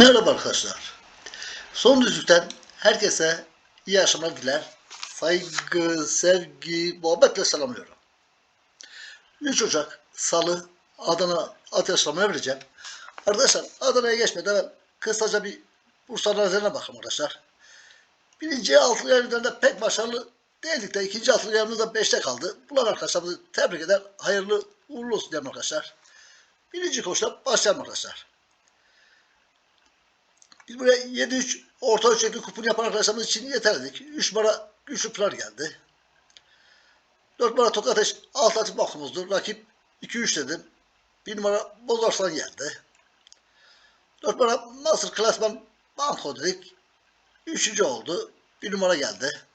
Merhaba arkadaşlar. Son düzlükten herkese iyi akşamlar diler. Saygı, sevgi, muhabbetle selamlıyorum. 3 Ocak Salı Adana ateşlamaya vereceğim. Arkadaşlar Adana'ya geçmeden ben kısaca bir Bursa Nazırı'na bakın arkadaşlar. Birinci altılı yarılarında pek başarılı değildik de ikinci altılı yarımızda beşte kaldı. Bunlar arkadaşlarımızı tebrik eder. Hayırlı uğurlu olsun diyelim arkadaşlar. Birinci koşuda başlayalım arkadaşlar. Biz buraya 7-3 orta ölçekli kupon yapan arkadaşlarımız için yeterlidik. 3 numara güçlü pınar geldi. 4 numara Tok Ateş alternatif bakımızdı. Rakip 2-3 dedim. 1 numara Bozarslan geldi. 4 numara Master Klasman Banko dedik. 3. oldu. 1 numara geldi.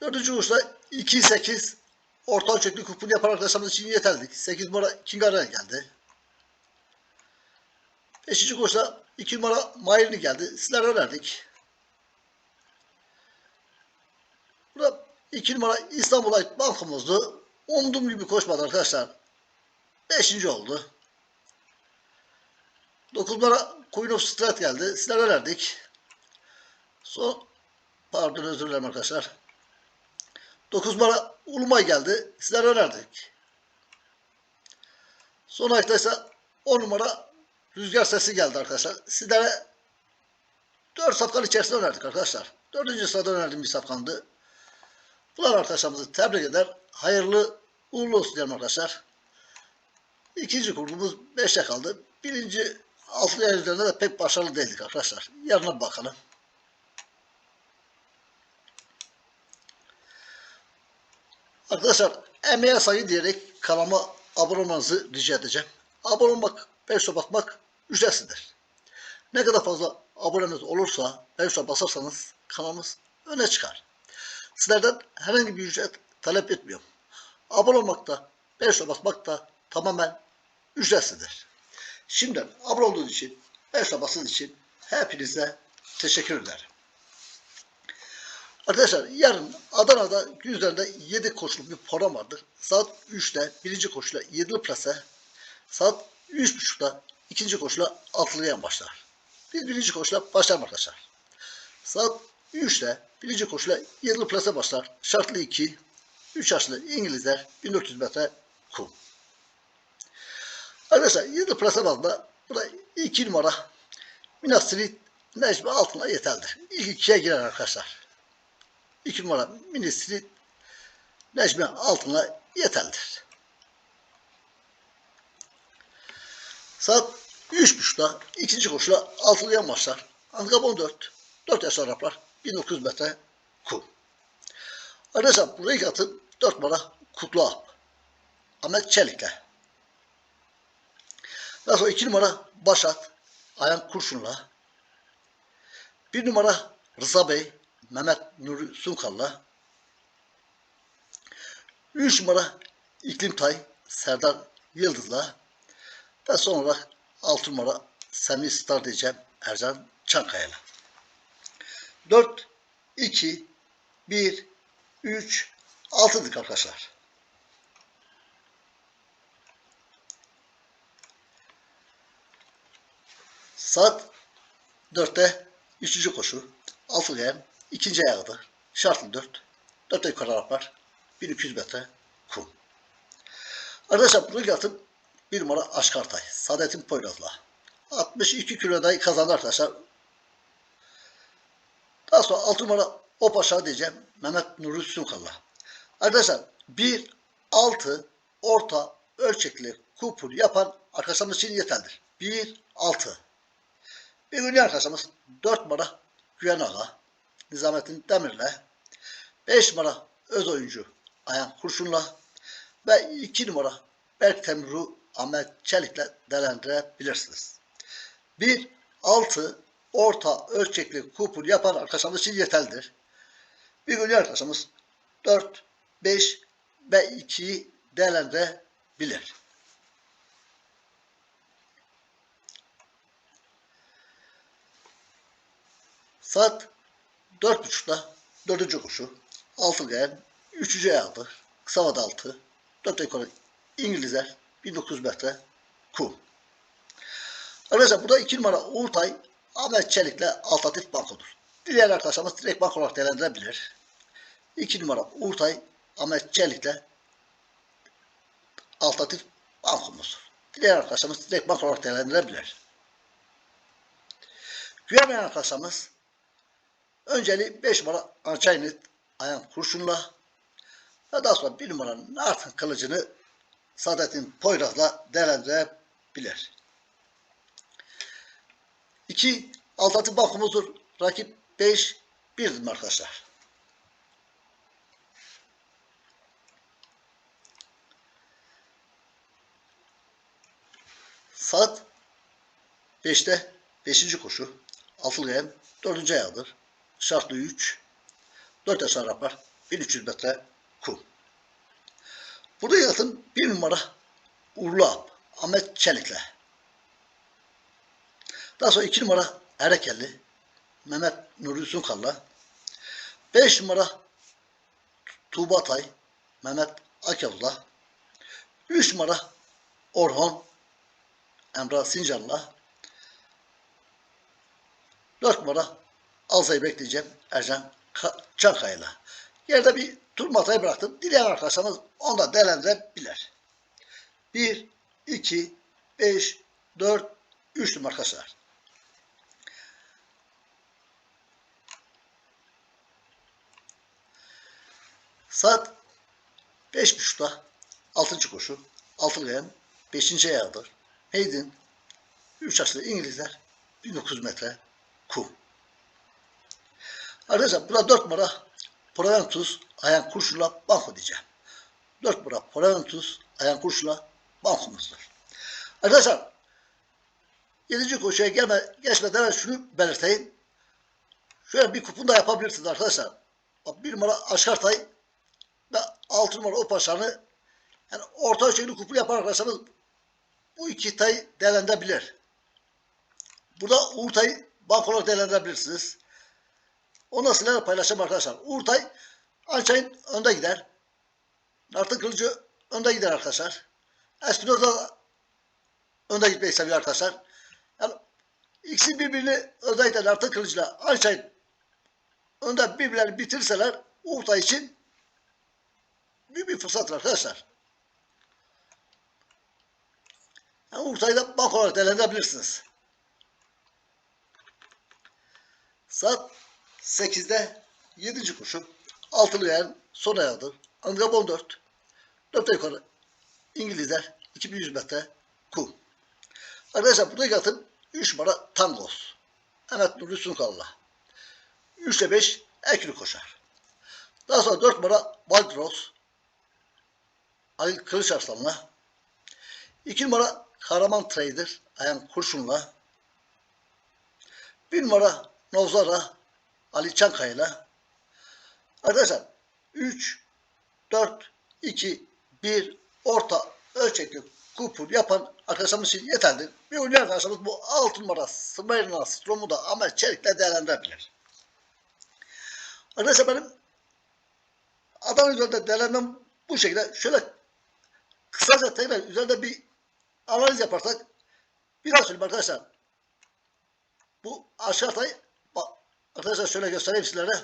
4. uçta 2-8 orta ölçekli kupon yapan arkadaşlarımız için yeterlidik. 8 numara King geldi. Beşinci koşuda iki numara Mayrini geldi. Sizler önerdik. Burada iki numara İstanbul'a ait bankomuzdu. Umduğum gibi koşmadı arkadaşlar. Beşinci oldu. Dokuz numara Queen of Strat geldi. Sizler önerdik. Son pardon özür dilerim arkadaşlar. Dokuz numara Ulumay geldi. Sizler önerdik. Son ise 10 numara Rüzgar sesi geldi arkadaşlar. Sizlere 4 safkan içerisinde önerdik arkadaşlar. 4. sırada önerdiğim bir safkandı. Bunlar arkadaşlarımızı tebrik eder. Hayırlı uğurlu olsun diyelim arkadaşlar. İkinci kurgumuz 5'e kaldı. Birinci altı yer üzerinde de pek başarılı değildik arkadaşlar. Yarına bakalım. Arkadaşlar emeğe sayı diyerek kanalıma abone olmanızı rica edeceğim. Abone olmak, beğenişe bakmak ücretsizdir. Ne kadar fazla aboneniz olursa, beğenişe basarsanız kanalımız öne çıkar. Sizlerden herhangi bir ücret talep etmiyorum. Abone olmak da, beğenişe basmak da tamamen ücretsizdir. Şimdiden abone olduğunuz için, beğenişe bastığınız için hepinize teşekkür ederim. Arkadaşlar yarın Adana'da yüzlerinde 7 koşuluk bir program vardır. Saat 3'te birinci koşuyla 7'li plase, saat 3.30'da ikinci koşuyla altılıyan başlar. Biz birinci koşuyla başlayalım arkadaşlar. Saat 3'te birinci koşuyla 7'li plase başlar. Şartlı 2, 3 yaşlı İngilizler 1400 metre kum. Arkadaşlar 7'li plase bazında burada 2 numara Minas Street Necmi altına yeterlidir. İlk ikiye girer arkadaşlar. 2 numara Ministri Necmi altına yeterlidir. Saat 3.30'da ikinci koşula altılayan başlar. Handikap 14. 4 yaş Araplar 1900 metre kum. Arkadaşlar buraya ilk atım 4 numara Kutlu Alp. Ahmet Çelik'le. Daha sonra 2 numara Başat Ayhan Kurşun'la. 1 numara Rıza Bey Mehmet Nuri Sunkal'la 3 numara İklim Tay Serdar Yıldız'la ve son olarak 6 numara Semih Star diyeceğim Ercan Çankaya'yla. 4, 2, 1, 3, 6'dık arkadaşlar. Saat 4'te 3. koşu. Altı gelen ikinci ayağıdır. Şartlı 4. 4 yukarı Araplar. 1200 metre kum. Arkadaşlar bunu atım bir numara Aşkartay. Saadettin Poyraz'la. 62 kiloda kazandı arkadaşlar. Daha sonra 6 numara o paşa diyeceğim. Mehmet Nuri Sunkal'la. Arkadaşlar 1, 6 orta ölçekli kupur yapan arkadaşlarımız için yeterlidir. 1, 6. Bir gün arkadaşlarımız 4 numara Güven Ağa, Nizamettin Demir'le 5 numara öz oyuncu Ayhan Kurşun'la ve 2 numara Berk Temru Ahmet Çelik'le değerlendirebilirsiniz. 1, 6 orta ölçekli kupon yapan arkadaşlarımız için yeterlidir. Bir gün arkadaşımız 4, 5 ve 2'yi değerlendirebilir. Saat 4.30'da dördüncü koşu. Altı gelen üçüncü ayağıdır. Kısa vada altı. Dört yukarı İngilizler 1900 metre kum. Arkadaşlar burada 2 numara Uğurtay Ahmet Çelik'le alternatif bankodur. Diğer arkadaşlarımız direkt bank olarak değerlendirebilir. 2 numara Uğurtay Ahmet Çelik'le alternatif bankomuzdur. Diğer arkadaşlarımız direkt bank olarak değerlendirebilir. Güvenmeyen arkadaşlarımız önceliği 5 numara Ançaynit Ayhan Kurşun'la ve daha sonra 1 numara Nartın Kılıcı'nı Saadettin Poyraz'la değerlendirebilir. 2 alternatif bankomuzdur. Rakip 5 1'dir arkadaşlar. Saat 5'te 5. koşu. Altılı yem 4. ayağıdır. Şartlı 3. 4 yaş Arap var. 1300 metre. Burada yatın bir numara Alp. Ahmet Çelik'le. Daha sonra 2 numara Erekelli. Mehmet Nuri Sunkal'la. 5 numara Tuğba Tay. Mehmet Akyavuz'la. 3 numara Orhon Emrah Sincan'la 4 numara Alza'yı bekleyeceğim Ercan Ka- Çankaya'yla. Yerde bir tur matayı bıraktım. Dileyen arkadaşlarımız onu da değerlendirebilir. 1, 2, 5, 4, 3 numara arkadaşlar. Saat 5.30'da 6. koşu. Altılı yem 5. ayağıdır. Hayden 3 yaşlı İngilizler 1900 metre kum. Arkadaşlar burada 4 numara Proventus Ayhan Kurşun'la banko diyeceğim. 4 numara Proventus Ayhan Kurşun'la bankomuzdur. Arkadaşlar 7. koşuya gelme, geçmeden şunu belirteyim. Şöyle bir kupon da yapabilirsiniz arkadaşlar. Bak 1 numara Aşkartay ve 6 numara Opaşan'ı yani orta ölçekli kupon yapan arkadaşlarımız bu iki tay değerlendirebilir. Burada Uğur Tay'ı bank olarak değerlendirebilirsiniz. Onu sizlerle paylaşacağım arkadaşlar. Uğur Tay Ançay'ın önde gider. Nartın Kılıcı önde gider arkadaşlar. Espinoza önde gitmeyi seviyor arkadaşlar. Yani ikisi birbirini önde gider Nartın Kılıcı'yla Ançay'ın önde birbirlerini bitirseler Uğur Tay için büyük bir fırsattır arkadaşlar. Yani Urtay'ı da bank olarak değerlendirebilirsiniz. Saat 8'de 7. kuşu. Altılı yer son ayağıdır. Angab 14. 4 yukarı. İngilizler 2100 metre kum. Arkadaşlar burada yatın 3 numara Tangos. Mehmet Nuri Sunkal'la. 3 ile 5 ekli koşar. Daha sonra 4 numara Baldros. Ali Kılıç Arslan'la. 2 numara Kahraman Trader Ayhan Kurşun'la. 1 numara Novzara Ali Çankaya'yla. Arkadaşlar 3, 4, 2, 1 orta ölçekli kupon yapan arkadaşlarımız için yeterlidir. Bir oynayan arkadaşlarımız bu 6 numara Smirna Strom'u da Ahmet Çelik'le değerlendirebilir. Arkadaşlar benim adam üzerinde değerlendirmem bu şekilde. Şöyle kısaca tekrar üzerinde bir analiz yaparsak bir söyleyeyim arkadaşlar. Bu aşağı tay arkadaşlar şöyle göstereyim sizlere.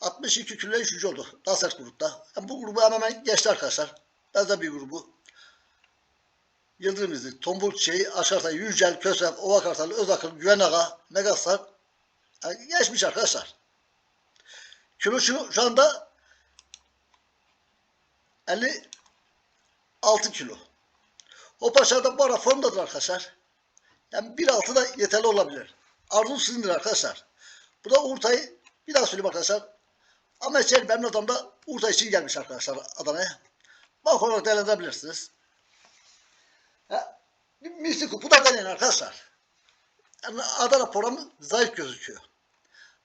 62 kilo 3. oldu. Daha sert grupta. Yani bu grubu hemen geçti arkadaşlar. Benzer bir grubu. Yıldırım İzli, Tombul Çiçeği, Aşartay, Yücel, Kösem, Ova Kartal, Özakıl, Güvenaga, Megastar yani geçmiş arkadaşlar. Kilo şu, şu anda 56 kilo. O paşada bu ara formdadır arkadaşlar. Yani 1.6 da yeterli olabilir. Arzu sizindir arkadaşlar. Bu da Urta'yı bir daha söyleyeyim arkadaşlar. Ahmet Çelik benim adamda Urta için gelmiş arkadaşlar Adana'ya. Bank olarak değerlendirebilirsiniz. Ha, misli kupu da deneyin arkadaşlar. Yani Adana programı zayıf gözüküyor.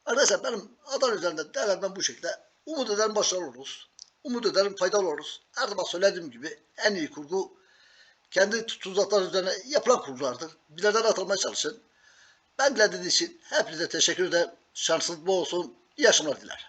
Arkadaşlar benim Adana üzerinde değerlendirmem bu şekilde. Umut ederim başarılı oluruz. Umut ederim faydalı oluruz. Her zaman söylediğim gibi en iyi kurgu kendi tuzaklar üzerine yapılan kurgulardır. Bilerden atılmaya çalışın. Ben dinlediğiniz için hepinize teşekkür ederim. Şansınız bol olsun. İyi akşamlar dilerim.